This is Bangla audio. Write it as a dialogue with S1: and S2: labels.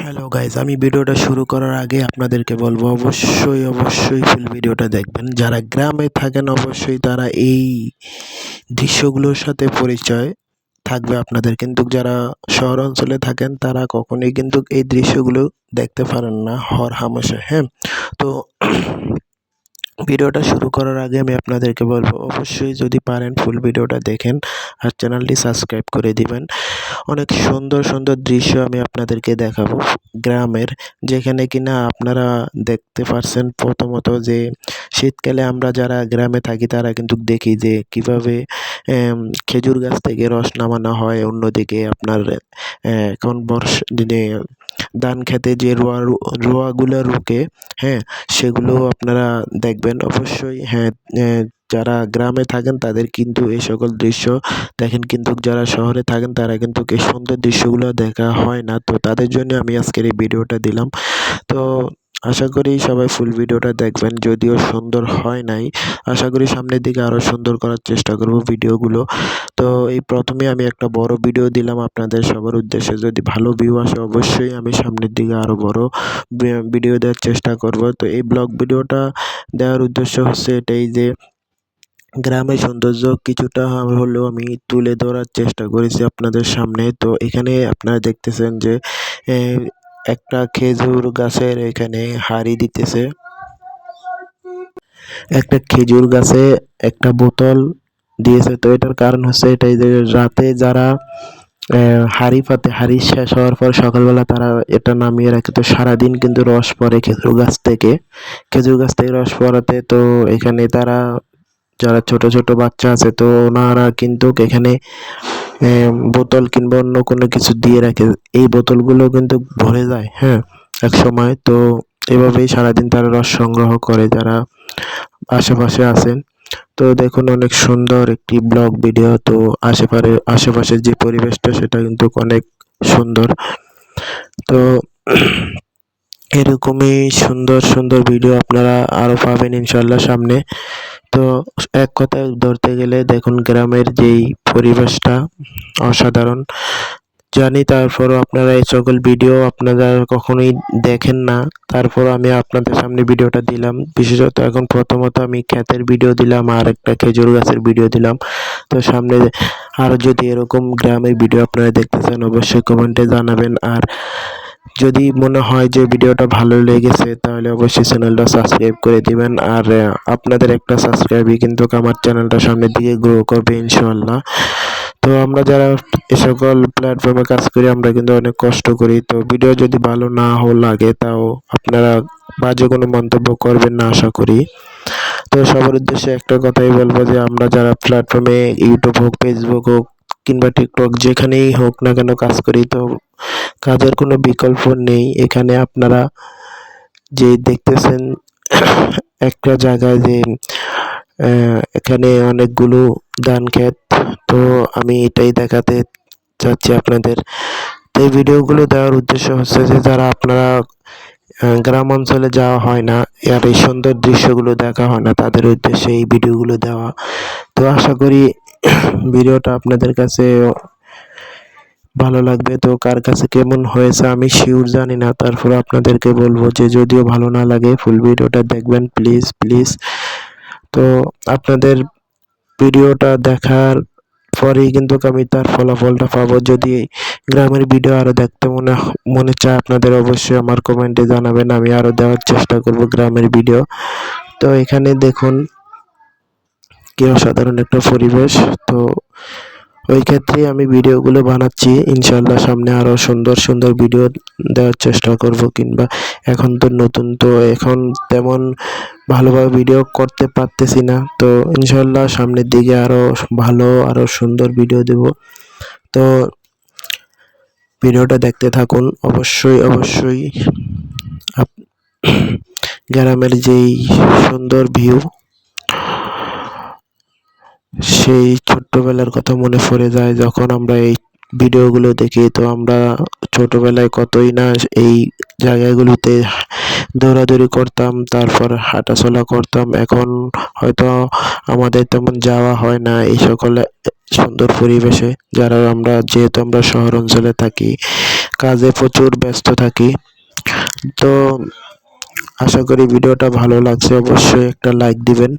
S1: হ্যালো গাইজ আমি ভিডিওটা শুরু করার আগে আপনাদেরকে বলব, অবশ্যই অবশ্যই ফুল ভিডিওটা দেখবেন। যারা গ্রামে থাকেন, অবশ্যই তারা এই দৃশ্যগুলোর সাথে পরিচয় থাকবে আপনাদের। কিন্তু যারা শহর অঞ্চলে থাকেন, তারা কখনোই কিন্তু এই দৃশ্যগুলো দেখতে পারেন না, হর হামেশা হ্যাঁ? তো ভিডিওটা শুরু করার আগে আমি আপনাদেরকে বলব, অবশ্যই যদি পারেন ফুল ভিডিওটা দেখেন আর চ্যানেলটি সাবস্ক্রাইব করে দিবেন। অনেক সুন্দর সুন্দর দৃশ্য আমি আপনাদেরকে দেখাবো। গ্রামের যেখানে কিনা আপনারা দেখতে পারছেন প্রথমত যে শীতকালে আমরা যারা গ্রামে থাকি, তারা কিন্তু দেখি যে কীভাবে খেজুর গাছ থেকে রস নামানো হয়। অন্যদিকে আপনার এখন বর্ষ, দিনে ধান খেতে যে রোয়া, রোয়াগুলো রুকে হ্যাঁ সেগুলো আপনারা দেখবেন। অবশ্যই হ্যাঁ যারা গ্রামে থাকেন, তাদের কিন্তু এই সকল দৃশ্য দেখেন। কিন্তু যারা শহরে থাকেন, তারা কিন্তু এই সুন্দর দৃশ্যগুলো দেখা হয় না। তো তাদের জন্য আমি আজকের এই ভিডিওটা দিলাম। তো আশা করি সবাই ফুল ভিডিওটা দেখবেন। যদিও সুন্দর হয় নাই, আশা করি সামনের দিকে আরও সুন্দর করার চেষ্টা করব ভিডিওগুলো। তো এই প্রথমে আমি একটা বড় ভিডিও দিলাম আপনাদের সবার উদ্দেশ্যে। যদি ভালো ভিউ আসে অবশ্যই আমি সামনের দিকে আরও বড় ভিডিও দেওয়ার চেষ্টা করব। তো এই ব্লগ ভিডিওটা দেওয়ার উদ্দেশ্য হচ্ছে এটাই যে, গ্রামের সৌন্দর্য কিছুটা হলেও আমি তুলে ধরার চেষ্টা করেছি আপনাদের সামনে। তো এখানে আপনারা দেখতেছেন যে একটা খেজুর গাছের এখানে হাড়ি দিতেছে। একটা খেজুর গাছে একটা বোতল দিয়েছে। তো এটার কারণ হচ্ছে এটাই যে রাতে যারা হাড়ি পাতে, হাড়ি শেষ হওয়ার পর সকালবেলা তারা এটা নামিয়ে রাখে। তো সারাদিন কিন্তু রস পড়ে খেজুর গাছ থেকে। খেজুর গাছ থেকে রস পড়াতে তো এখানে তারা, যারা ছোট ছোট বাচ্চা আছে তো ওনারা কিন্তু এখানে বোতল কিংবা অন্য কোনো কিছু দিয়ে রাখে, এই বোতলগুলো কিন্তু ভরে যায় হ্যাঁ এক সময় তো এভাবেই সারাদিন তারা রস সংগ্রহ করে, যারা আশেপাশে আছেন। তো দেখুন, অনেক সুন্দর একটি ব্লগ ভিডিও। তো আশেপাশে আশেপাশের যে পরিবেশটা, সেটা কিন্তু অনেক সুন্দর। তো এরকমই সুন্দর সুন্দর ভিডিও আপনারা আরও পাবেন ইনশাল্লাহ সামনে। তো এক কথায় ধরতে গেলে দেখুন, গ্রামের যেই পরিবেশটা অসাধারণ। জানি তারপরও আপনারা এই সকল ভিডিও আপনারা কখনোই দেখেন না। তারপর আমি আপনাদের সামনে ভিডিওটা দিলাম। বিশেষত এখন প্রথমত আমি ক্ষেতের ভিডিও দিলাম, আর একটা খেজুর গাছের ভিডিও দিলাম। তো সামনে আরও যদি এরকম গ্রামের ভিডিও আপনারা দেখতে চান, অবশ্যই কমেন্টে জানাবেন। আর যদি মনে হয় যে ভিডিওটা ভালো লেগেছে, তাহলে অবশ্যই চ্যানেলটা সাবস্ক্রাইব করে দিবেন। আর আপনাদের একটা সাবস্ক্রাইবই কিন্তু আমার চ্যানেলটা সামনে দিয়ে গ্রো করবে ইনশাল্লাহ তো আমরা যারা এ সকল প্ল্যাটফর্মে কাজ করি, আমরা কিন্তু অনেক কষ্ট করি। তো ভিডিও যদি ভালো না হো লাগে, তাও আপনারা বাজে কোনো মন্তব্য করবেন না আশা করি। তো সবার উদ্দেশ্যে একটা কথাই বলব যে, আমরা যারা প্ল্যাটফর্মে ইউটিউব হোক ফেসবুক হোক, কিংবা টিকটক যেখানেই হোক না কেন কাজ করি, তো কাজের কোনো বিকল্প নেই। এখানে আপনারা যে দেখতেছেন একটা জায়গায় যে এখানে অনেকগুলো ধান ক্ষেত। তো আমি এটাই দেখাতে চাচ্ছি আপনাদের। তো এই ভিডিওগুলো দেওয়ার উদ্দেশ্য হচ্ছে যে, যারা আপনারা গ্রাম অঞ্চলে যাওয়া হয় না আর এই সুন্দর দৃশ্যগুলো দেখা হয় না, তাদের উদ্দেশ্যে এই ভিডিওগুলো দেওয়া। তো আশা করি ভিডিওটা আপনাদের কাছে ভালো লাগবে তো কার কাছে কেমন হয়েছে আমি শিওর জানি না। তারপর আপনাদেরকে বলব যে যদিও ভালো না লাগে ফুল ভিডিওটা দেখবেন প্লিজ প্লিজ তো আপনাদের ভিডিওটা দেখার পরেই কিন্তু আমি তার ফলাফলটা পাবো। যদি গ্রামের ভিডিও আরও দেখতে মনে মনে চায় আপনাদের, অবশ্যই আমার কমেন্টে জানাবেন, আমি আরও দেওয়ার চেষ্টা করব গ্রামের ভিডিও। তো এখানে দেখুন, কি অসাধারণ একটা পরিবেশ। তো ওই ক্ষেত্রে আমি ভিডিওগুলো বানাচ্ছি। ইনশাল্লাহ সামনে আরও সুন্দর সুন্দর ভিডিও দেওয়ার চেষ্টা করব কিংবা এখন তো নতুন, তো এখন তেমন ভালোভাবে ভিডিও করতে পারতেছি না। তো ইনশাল্লাহ সামনের দিকে আরও ভালো আরও সুন্দর ভিডিও দেব। তো ভিডিওটা দেখতে থাকুন। অবশ্যই অবশ্যই গ্রামের যেই সুন্দর ভিউ সেই ছোট্টবেলার কথা মনে পড়ে যায় যখন আমরা এই ভিডিওগুলো দেখি। তো আমরা ছোটবেলায় কতই না এই জায়গাগুলোতে দৌড়াদৌড়ি করতাম, তারপর হাঁটাচলা করতাম। এখন হয়তো আমাদের তেমন যাওয়া হয় না এই সকল সুন্দর পরিবেশে, যারা আমরা যেহেতু আমরা শহর অঞ্চলে থাকি, কাজে প্রচুর ব্যস্ত থাকি। তো আশা করি ভিডিওটা ভালো লাগছে, অবশ্যই একটা লাইক দিবেন।